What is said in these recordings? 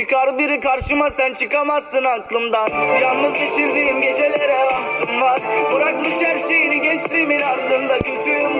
Çıkar biri karşıma sen çıkamazsın aklımdan. Yalnız geçirdiğim gecelere ahtım var. Bırakmış her şeyini gençliğimin ardında Kötüyüm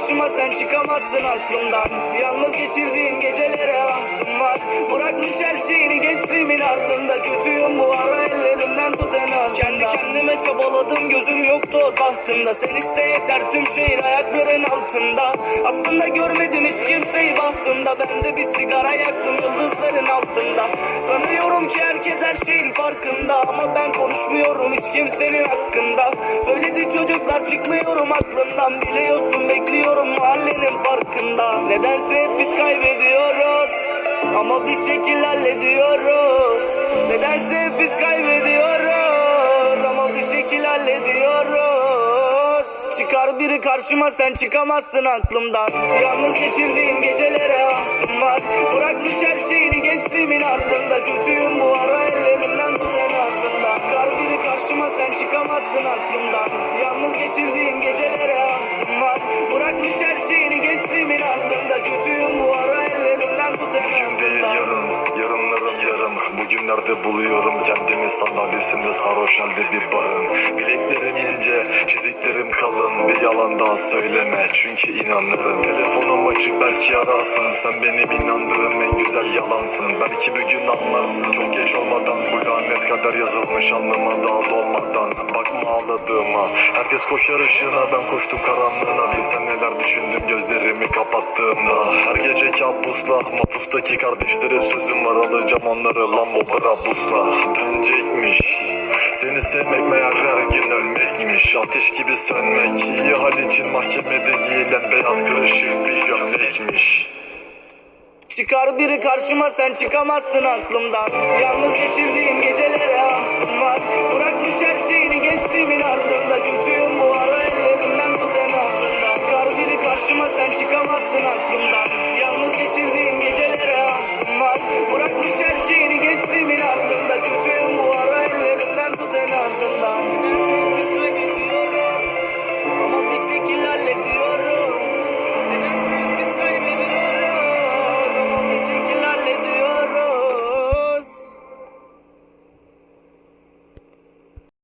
karşıma sen çıkamazsın aklımdan. Yalnız geçirdiğim gecelere ahtım var. Bırakmış her şeyini gençliğimin ardında. Kötüyüm bu ara ellerimden tut en azından. Kendi kendime çabaladım gözüm yoktu o tahtında. Sen iste yeter tüm şehir ayakların altında. Aslında görmedim hiç kimseyi bahtımda Ben de bir sigara yaktım yıldızların altında. Sanıyorum ki herkes her şeyin farkında. Ama ben konuşmuyorum hiç kimsenin hakkında. Söyledi çocuklar çıkmıyorum aklından Biliyorsun bekliyorum mahallenin farkında. Nedense hep biz kaybediyoruz. Ama bir şekil hallediyoruz. Nedense hep biz kaybediyoruz. Ama bir şekil hallediyoruz. Çıkar biri karşıma sen çıkamazsın aklımdan. Yalnız geçirdiğim gecelere ahtım var. Bırakmış her şeyini gençliğimin ardında. Kötüyüm bu ara ellerimden tut en azından. Çıkar biri karşıma sen çıkamazsın aklımdan. Yalnız geçirdiğim ardında Kötüyüm bu ara ellerimden tut en Değil azından yarın, yarınlarım yarım. Bugünlerde buluyorum kendimi sandalyesinde sarhoş halde bir barın Bileklerim ince, çiziklerim kalın. Bir yalan daha söyleme çünkü inanırım. Telefonum açık belki ararsın. Sen benim inandığım en güzel yalansın. Belki bir gün anlarsın. Çok geç olmadan bu lanet kader yazılmış Alnıma daha dolmadan. Bakma ağladığıma. Herkes koşar ışığına ben koştum karanlığına kapattığımda Her gece kabusla Mapustaki kardeşlere sözüm var Alacağım onları Lambo Brabus'la. Dönecekmiş. Seni sevmek meğer her gün ölmekmiş. Ateş gibi sönmek iyi hal için mahkemede giyilen Beyaz kırışık bir gömlekmiş. Çıkar biri karşıma sen çıkamazsın aklımdan. Yalnız geçirdiğim gecelere ahtım var. Bırakmış her şeyini gençliğimin ardında. Kötüyüm bu ara ellerimden tut en azından. Çıkar biri karşıma sen çıkmasın aklımdan. Yalnız geçirdiğim gecelere aklım var. Bırakmış her şeyini geçtiğimin ardında. Kötüyüm bu ara ellerimden tut en azından.